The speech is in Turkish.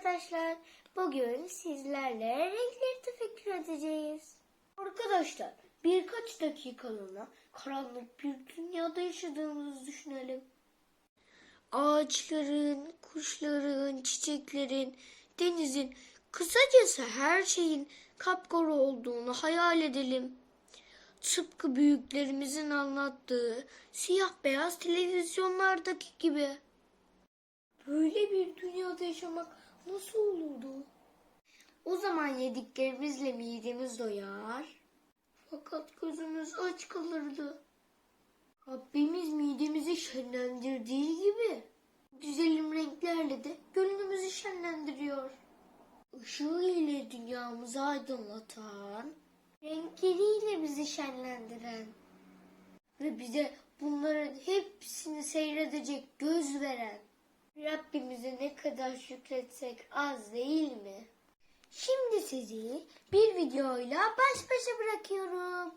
arkadaşlar. Bugün sizlerle renkleri tefekkür edeceğiz. Arkadaşlar birkaç dakikalığına karanlık bir dünyada yaşadığımızı düşünelim. Ağaçların, kuşların, çiçeklerin, denizin, kısacası her şeyin kapkara olduğunu hayal edelim. Tıpkı büyüklerimizin anlattığı siyah beyaz televizyonlardaki gibi. Böyle bir dünyada yaşamak nasıl olurdu? O zaman yediklerimizle midemiz doyar. Fakat gözümüz aç kalırdı. Rabbimiz midemizi şenlendirdiği gibi güzelim renklerle de gönlümüzü şenlendiriyor. Işığı ile dünyamızı aydınlatan, renkleriyle bizi şenlendiren ve bize bunların hepsini seyredecek göz veren Rabbimize ne kadar şükretsek az değil mi? Şimdi sizi bir videoyla baş başa bırakıyorum.